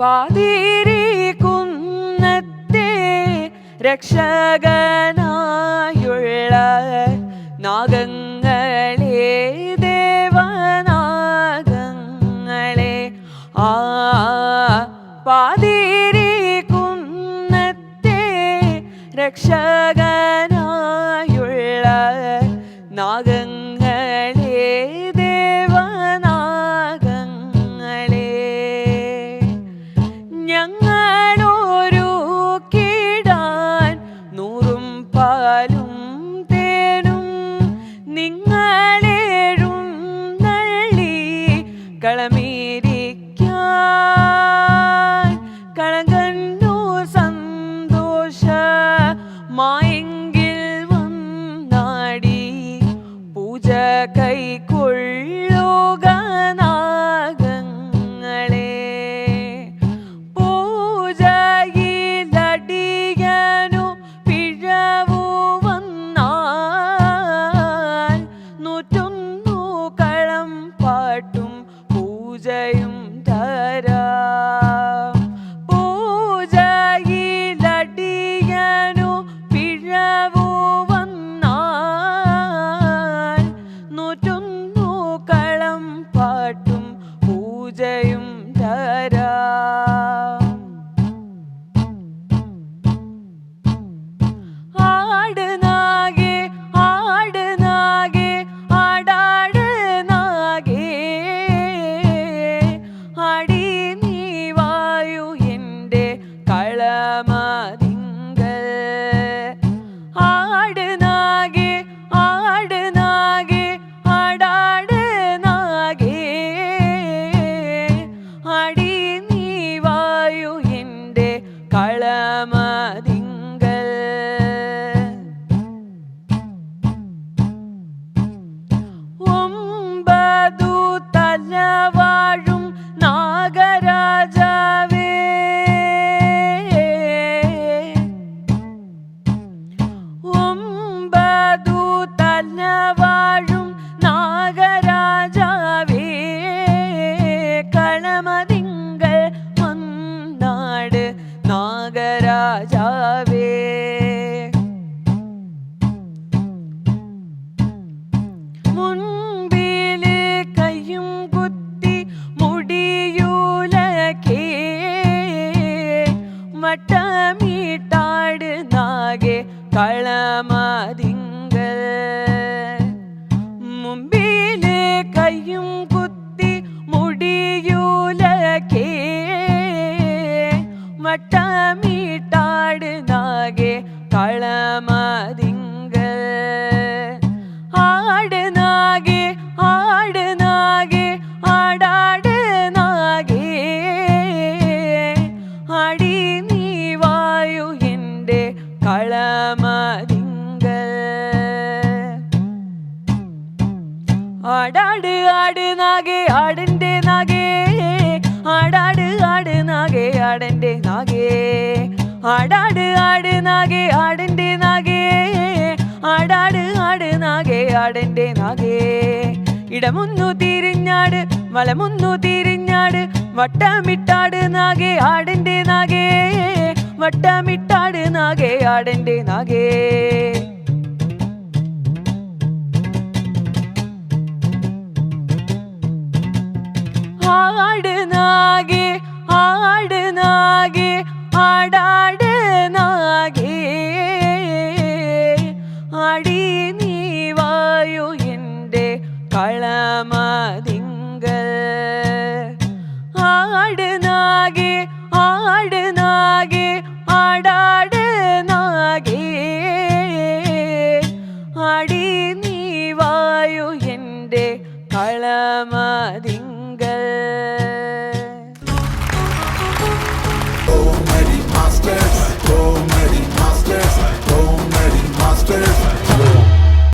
പാതിരി കുന്നത്തെ രക്ഷകനായുള്ള നാഗങ്ങളെ ദേവനാഗങ്ങളെ ആ പാതിരിക്കുന്നത്തെ കുന്നത്തെ രക്ഷകനായുള്ള കൈക്കൊള്ളുക നാഗങ്ങളെ പൂജയിലടിയനു പിഴവു വന്നാൽ നൂറ്റൊന്നു കളം പാട്ടും പൂജയും തരാം. പൂജയും களமதி வட்டமீட்டாடு நாகே களமாதிங்கள். மும்பிலே கையும் குத்தி முடியூலகே வட்டமீட்டாடு நாகே களம ആടാട് ആട് നാഗേ ആടിന്റെ നാഗേ. ആടാട് ആട് നാഗേ ആടന്റെ നാഗേ. ആടാട് ആട് നാഗേ ആടിന്റെ നാഗേ. ആടാട് ആട് നാഗേ ആടന്റെ നാഗേ. ഇടമുന്നു തിരിഞ്ഞാട് വലമുന്നു തിരിഞ്ഞാട്. വട്ടമിട്ടാട് നാഗേ ആടിന്റെ നാഗേ. വട്ടമിട്ടാട് നാഗേ ആടന്റെ നാഗേ.